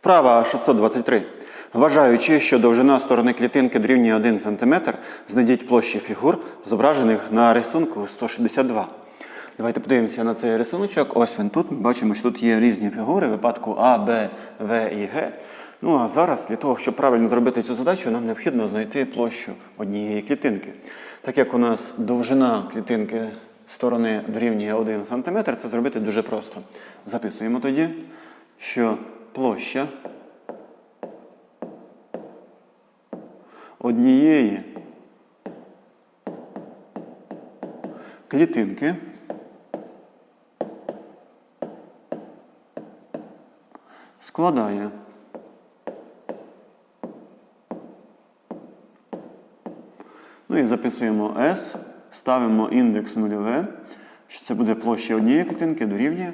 Вправа 623. Вважаючи, що довжина сторони клітинки дорівнює 1 см, знайдіть площі фігур, зображених на рисунку 162. Давайте подивимося на цей рисуночок. Ось він тут. Ми бачимо, що тут є різні фігури випадку А, Б, В і Г. Ну а зараз для того, щоб правильно зробити цю задачу, нам необхідно знайти площу однієї клітинки. Так як у нас довжина клітинки сторони дорівнює 1 см, це зробити дуже просто. Записуємо тоді, що площа однієї клітинки складає Ну і записуємо S, ставимо індекс нульове, що це буде площа однієї клітинки дорівнює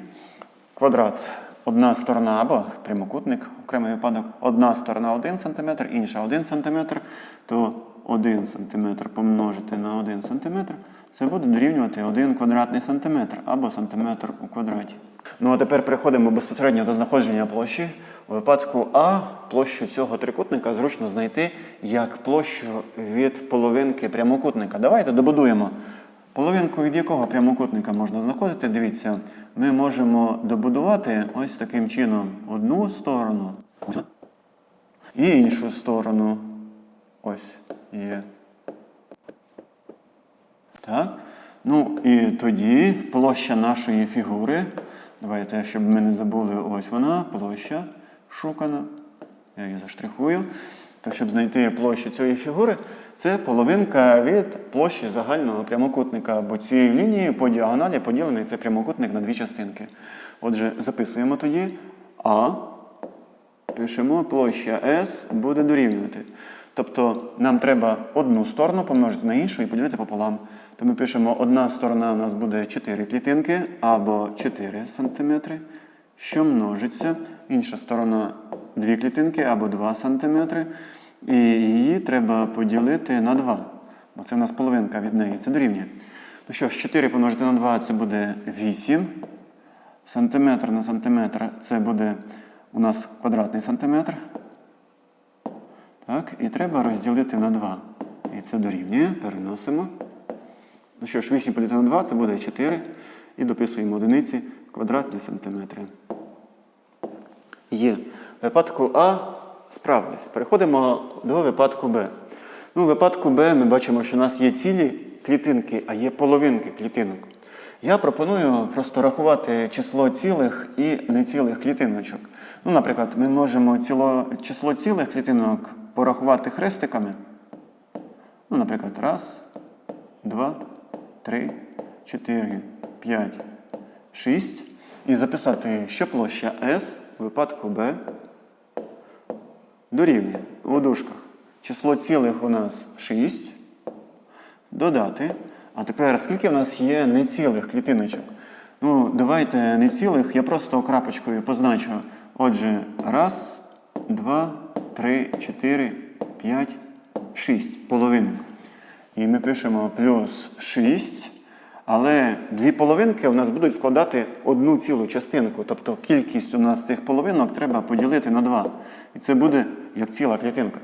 квадрат. Одна сторона або прямокутник, окремий випадок, одна сторона 1 см, інша 1 см, то 1 см помножити на 1 см, це буде дорівнювати 1 квадратний сантиметр або сантиметр у квадраті. Ну а тепер переходимо безпосередньо до знаходження площі. У випадку А площу цього трикутника зручно знайти як площу від половинки прямокутника. Давайте добудуємо. Половинку від якого прямокутника можна знаходити? Дивіться, ми можемо добудувати ось таким чином одну сторону і іншу сторону. Ось є. Так? Ну і тоді площа нашої фігури. Давайте, щоб ми не забули, ось вона, площа шукана. Я її заштрихую. То, щоб знайти площу цієї фігури, це половинка від площі загального прямокутника, бо цією лінією по діагоналі поділений цей прямокутник на дві частинки. Отже, записуємо тоді А, пишемо, площа S буде дорівнювати. Тобто нам треба одну сторону помножити на іншу і поділити пополам. То ми пишемо, одна сторона у нас буде 4 клітинки або 4 см, що множиться. Інша сторона 2 клітинки або 2 см. І її треба поділити на 2. Бо це у нас половинка від неї, це дорівнює. Ну що ж, 4 помножити на 2 це буде 8. Сантиметр на сантиметр це буде у нас квадратний сантиметр. Так, і треба розділити на 2. І це дорівнює, переносимо. Ну що ж, 8 поділити на 2 це буде 4. І дописуємо одиниці квадратні сантиметри. Є. В випадку А справились. Переходимо до випадку Б. Ну, в випадку Б ми бачимо, що у нас є цілі клітинки, а є половинки клітинок. Я пропоную просто рахувати число цілих і нецілих клітиночок. Ну, наприклад, ми можемо ціло, число цілих клітинок порахувати хрестиками. Ну, наприклад, раз, два, три, чотири, п'ять, шість. І записати, що площа S у випадку B дорівнює у дужках. Число цілих у нас 6. Додати. А тепер скільки в нас є нецілих клітиночок? Ну, давайте нецілих, я просто крапочкою позначу. Отже, раз, два, три, чотири, п'ять, шість половинок. І ми пишемо плюс 6. Але дві половинки у нас будуть складати одну цілу частинку. Тобто кількість у нас цих половинок треба поділити на 2. І це буде як ціла клітинка.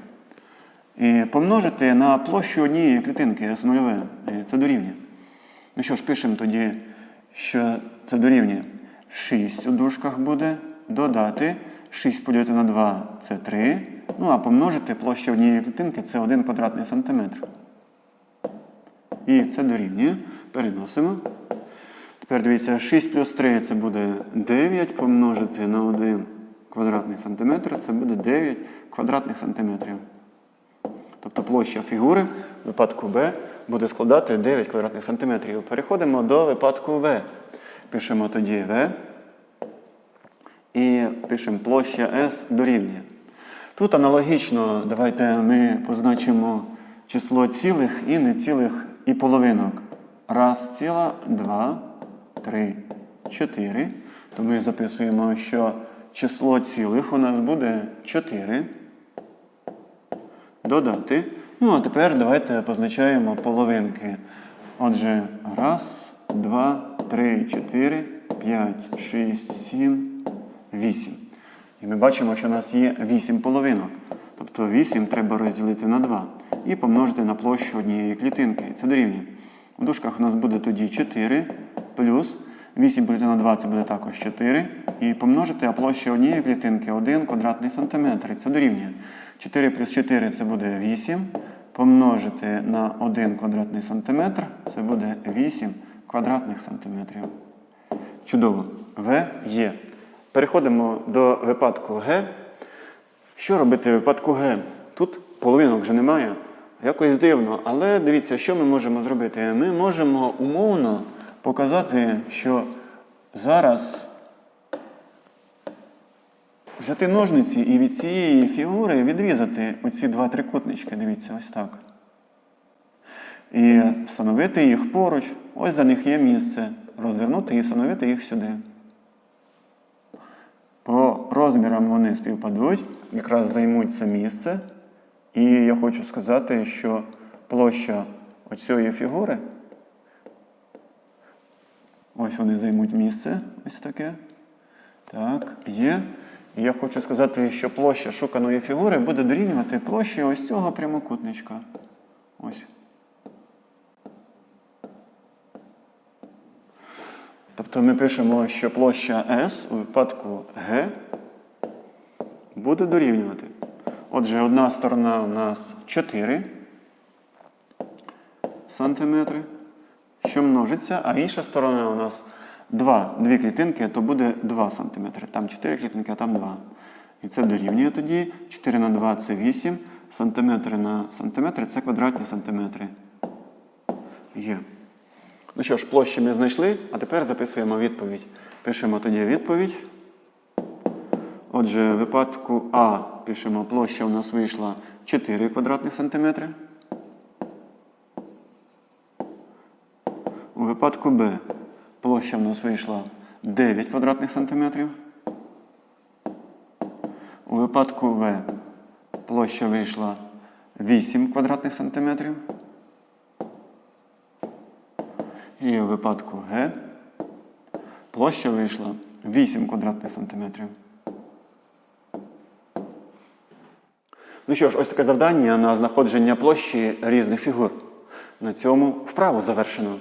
І помножити на площу однієї клітинки S0. Це дорівнює. Ну що ж, пишемо тоді, що це дорівнює 6 у дужках буде. Додати 6 поділити на 2 це 3. Ну а помножити площу однієї клітинки це 1 квадратний сантиметр. І це дорівнює. Переносимо. Тепер дивіться, 6 плюс 3 це буде 9 помножити на 1 квадратний сантиметр, це буде 9 квадратних сантиметрів. Тобто площа фігури в випадку B буде складати 9 квадратних сантиметрів. Переходимо до випадку В. Пишемо тоді В. І пишемо площа S дорівнює. Тут аналогічно, давайте ми позначимо число цілих і нецілих і половинок. Раз ціла, два, три, чотири. То ми записуємо, що число цілих у нас буде 4. Додати. Ну, а тепер давайте позначаємо половинки. Отже, раз, два, три, чотири, п'ять, шість, сім, вісім. І ми бачимо, що у нас є 8 половинок. Тобто 8 треба розділити на 2 і помножити на площу однієї клітинки. Це дорівнює. У дужках у нас буде тоді 4 плюс 8 поділити на 2 це буде також 4. І помножити, а площа однієї клітинки 1 квадратний сантиметр. І це дорівнює. 4 плюс 4 це буде 8. Помножити на 1 квадратний сантиметр це буде 8 квадратних сантиметрів. Чудово. В є. Переходимо до випадку Г. Що робити в випадку Г? Тут половинок вже немає. Якось дивно. Але дивіться, що ми можемо зробити? Ми можемо умовно показати, що зараз взяти ножниці і від цієї фігури відрізати оці два трикутнички. Дивіться, ось так. І встановити їх поруч. Ось для них є місце. Розвернути і встановити їх сюди. По розмірам вони співпадуть, якраз займуть це місце. І я хочу сказати, що площа оцієї фігури, ось вони займуть місце, ось таке. Так, є. І я хочу сказати, що площа шуканої фігури буде дорівнювати площі ось цього прямокутничка. Ось. Тобто ми пишемо, що площа S у випадку G буде дорівнювати. Отже, одна сторона у нас 4 сантиметри, що множиться, а інша сторона у нас 2. Дві клітинки, то буде 2 сантиметри. Там 4 клітинки, а там 2. І це дорівнює тоді. 4 на 2 це 8. Сантиметри на сантиметри це квадратні сантиметри. Є. Ну що ж, площі ми знайшли, а тепер записуємо відповідь. Пишемо тоді відповідь. Отже, в випадку А пишемо, площа у нас вийшла 4 квадратних сантиметри. У випадку Б площа у нас вийшла 9 квадратних сантиметрів. У випадку В площа вийшла 8 квадратних сантиметрів. І у випадку Г площа вийшла 8 квадратних сантиметрів. Ну що ж, ось таке завдання на знаходження площі різних фігур. На цьому вправу завершено.